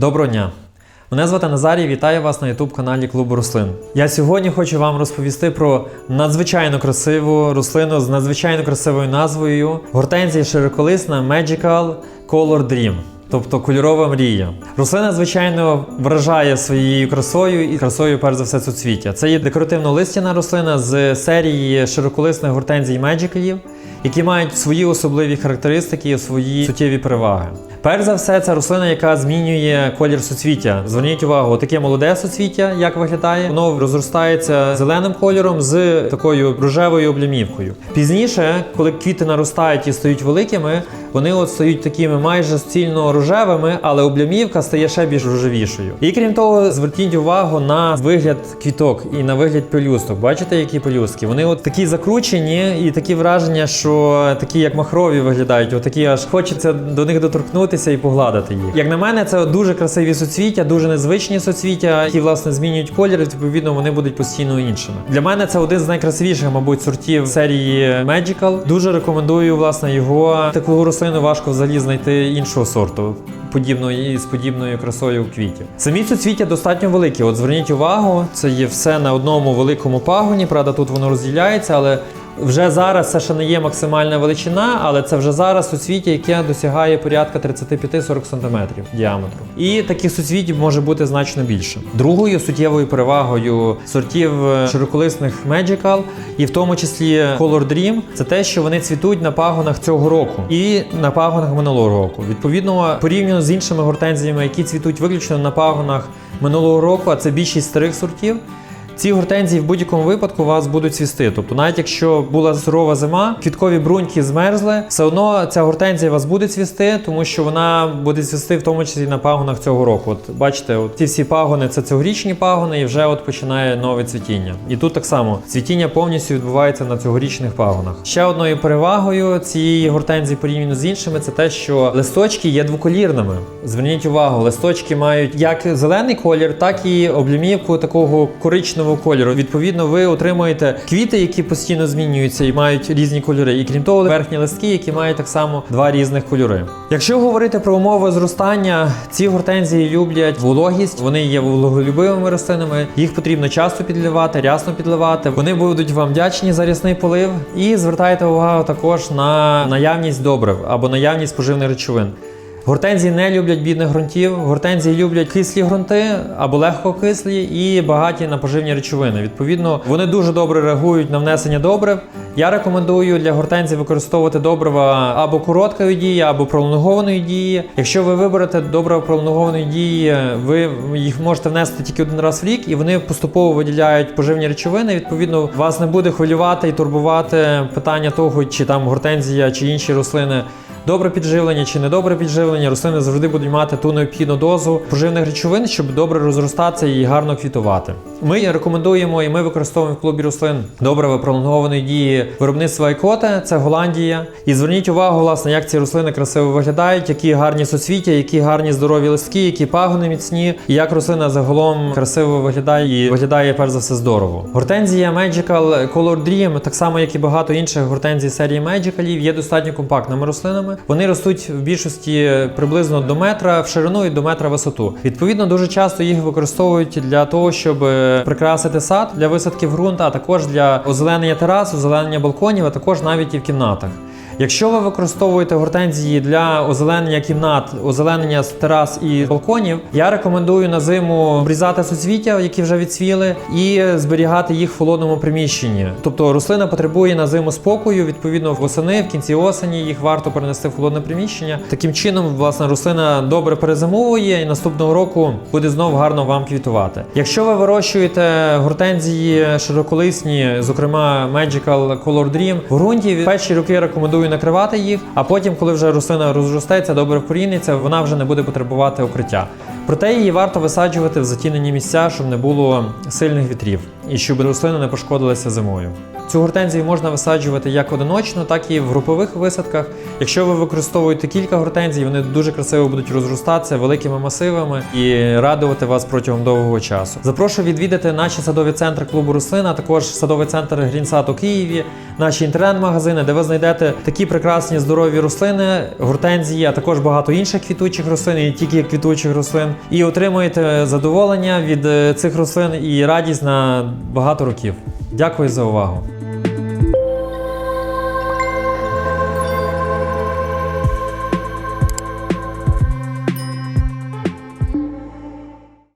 Доброго дня! Мене звати Назарій, вітаю вас на youtube каналі Клубу рослин. Я сьогодні хочу вам розповісти про надзвичайно красиву рослину з надзвичайно красивою назвою гортензія широколисна Magical Color Dream. Тобто кольорова мрія. Рослина, звичайно, вражає своєю красою і красою, перш за все, суцвіття. Це є декоративно-листяна рослина з серії широколисних гортензій Magicalів, які мають свої особливі характеристики і свої суттєві переваги. Перш за все, це рослина, яка змінює колір суцвіття. Зверніть увагу, таке молоде суцвіття, як виглядає, воно розростається зеленим кольором з такою рожевою облямівкою. Пізніше, коли квіти наростають і стають великими, вони от стають такими майже стільно рожевими, але облямівка стає ще більш рожевішою. І крім того, зверніть увагу на вигляд квіток і на вигляд пелюсток. Бачите, які пелюстки? Вони от такі закручені і такі враження, що такі як махрові виглядають. От такі аж хочеться до них доторкнутися і погладити їх. Як на мене, це дуже красиві соцвіття, дуже незвичні соцвіття, які власне змінюють колір. і, Відповідно, вони будуть постійно іншими. Для мене це один з найкрасивіших, мабуть, сортів серії Magical. Дуже рекомендую власне його. Таку рослину важко взагалі знайти іншого сорту. Подібної з подібною красою квітів. Самі суцвіття достатньо великі. От зверніть увагу, це є все на одному великому пагоні. Правда, тут воно розділяється, але вже зараз це ще не є максимальна величина, але це вже зараз суцвіття, яке досягає порядка 35-40 см діаметру. І таких суцвітів може бути значно більше. Другою суттєвою перевагою сортів е, широколисних Magical, і в тому числі Color Dream, це те, що вони цвітуть на пагонах цього року і на пагонах минулого року. Відповідно, порівняно з іншими гортензіями, які цвітуть виключно на пагонах минулого року, а це більшість старих сортів. Ці гортензії в будь-якому випадку вас будуть цвісти. Тобто, навіть якщо була сурова зима, квіткові бруньки змерзли, все одно ця гортензія вас буде цвісти, тому що вона буде цвісти в тому числі на пагонах цього року. От бачите, от ці всі пагони це цьогорічні пагони, і вже от починає нове цвітіння. І тут так само цвітіння повністю відбувається на цьогорічних пагонах. Ще одною перевагою цієї гортензії порівняно з іншими, це те, що листочки є двоколірними. Зверніть увагу, листочки мають як зелений колір, так і облямівку такого коричневого кольору. Відповідно, ви отримуєте квіти, які постійно змінюються і мають різні кольори. І крім того, верхні листки, які мають так само два різних кольори. Якщо говорити про умови зростання, ці гортензії люблять вологість, вони є вологолюбивими рослинами. Їх потрібно часто підливати, рясно підливати. Вони будуть вам вдячні за рясний полив. І звертайте увагу також на наявність добрив або наявність поживних речовин. Гортензії не люблять бідних ґрунтів, гортензії люблять кислі ґрунти або легкокислі і багаті на поживні речовини. Відповідно, вони дуже добре реагують на внесення добрив. Я рекомендую для гортензій використовувати добрива або короткої дії, або пролонгованої дії. Якщо ви виберете добрива пролонгованої дії, ви їх можете внести тільки один раз в рік, і вони поступово виділяють поживні речовини. Відповідно, вас не буде хвилювати і турбувати питання того, чи там гортензія чи інші рослини добре підживлення чи недобре підживлення, рослини завжди будуть мати ту необхідну дозу поживних речовин, щоб добре розростатися і гарно квітувати. Ми рекомендуємо і ми використовуємо в клубі рослин добрива пролонгованої дії виробництва Екоте, це Голландія. І зверніть увагу, власне, як ці рослини красиво виглядають, які гарні соцвіття, які гарні здорові листки, які пагони міцні, і як рослина загалом красиво виглядає і виглядає перш за все здорово. Гортензія Magical Color Dream, так само як і багато інших гортензій серії Magicalів, є достатньо компактними рослинами. Вони ростуть в більшості приблизно до метра в ширину і до метра висоту. Відповідно, дуже часто їх використовують для того, щоб прикрасити сад для висадки в ґрунт, а також для озеленення терас, озеленення балконів, а також навіть і в кімнатах. Якщо ви використовуєте гортензії для озеленення кімнат, озеленення з терас і балконів, я рекомендую на зиму обрізати суцвіття, які вже відцвіли, і зберігати їх в холодному приміщенні. Тобто рослина потребує на зиму спокою. Відповідно, восени, в кінці осені їх варто перенести в холодне приміщення. Таким чином, власне, рослина добре перезимовує і наступного року буде знов гарно вам квітувати. Якщо ви вирощуєте гортензії широколисні, зокрема Magical Color Dream, в ґрунті перші роки рекомендую накривати їх, а потім, коли вже рослина розростеться, добре вкоріниться, вона вже не буде потребувати укриття. Проте її варто висаджувати в затінені місця, щоб не було сильних вітрів. І щоб рослини не пошкодилися зимою. Цю гортензію можна висаджувати як одиночно, так і в групових висадках. Якщо ви використовуєте кілька гортензій, вони дуже красиво будуть розростатися великими масивами і радувати вас протягом довгого часу. Запрошую відвідати наші садові центри клубу рослин, також садовий центр Грінсад у Києві, наші інтернет-магазини, де ви знайдете такі прекрасні здорові рослини, гортензії, а також багато інших квітучих рослин, і тільки квітучих рослин, і отримуєте задоволення від е, цих рослин і радість на багато років. Дякую за увагу.